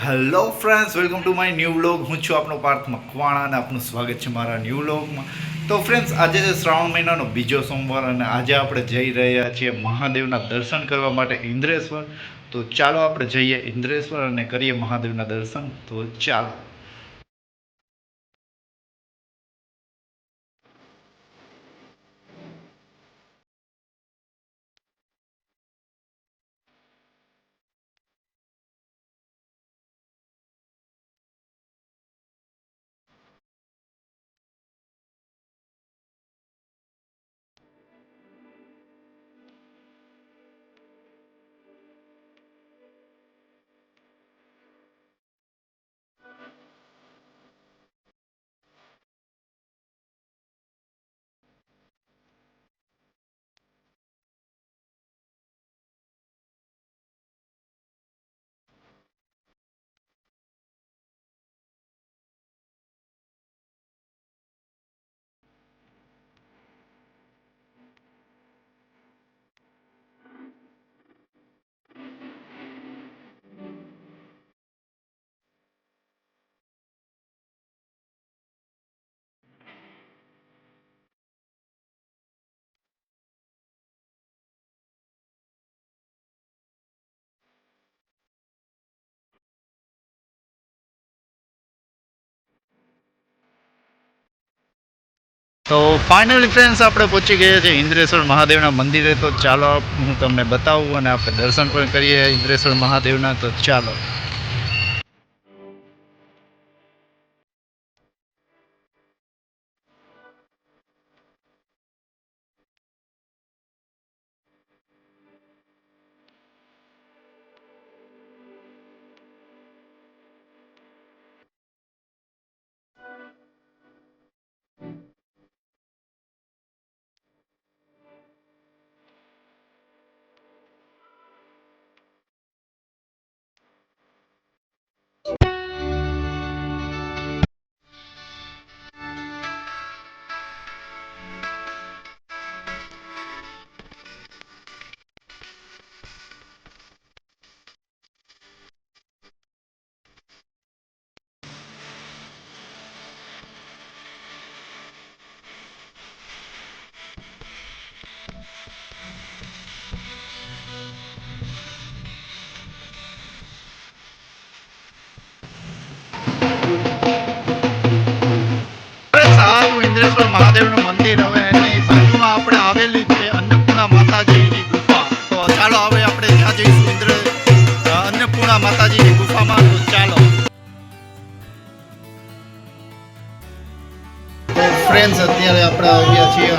Hello friends welcome to my new vlog હું છું આપનો પાર્થ મકવાણા અને આપનું સ્વાગત છે મારા ન્યૂ વ્લોગમાં તો ફ્રેન્ડ્સ આજે છે શ્રાવણ મહિનાનો બીજો સોમવાર અને આજે આપણે જઈ રહ્યા છીએ મહાદેવના દર્શન કરવા માટે ઇન્દ્રેશ્વર. તો ચાલો આપણે જઈએ ઇન્દ્રેશ્વર અને કરીએ મહાદેવના દર્શન. તો ચાલો. તો ફાઇનલી ફ્રેન્ડ્સ આપણે પહોંચી ગયા છે ઇન્દ્રેશ્વર મહાદેવના મંદિરે. તો ચાલો, હું તમને બતાવું અને આપણે દર્શન પણ કરીએ ઇન્દ્રેશ્વર મહાદેવના. તો ચાલો. આવ્યા છીએ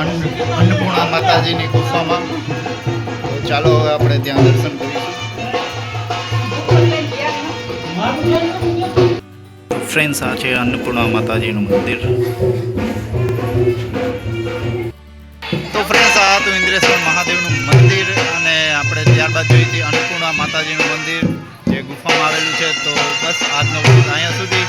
અન્નપૂર્ણા માતાજીની ગુફામાં. તો ચાલો હવે આપણે ત્યાં દર્શન કરીશું. ફ્રેન્ડ્સ આ છે અન્નપૂર્ણા માતાજીનું મંદિર. તો ફ્રેન્ડ્સ આ હતું ઇન્દ્રેશ્વર મહાદેવનું મંદિર અને આપણે ત્યારબાદ જોઈ હતી અન્નપૂર્ણા માતાજીનું મંદિર. જે ગુફામાં આવેલું છે, તો બસ આજનો અહીંયા સુધી.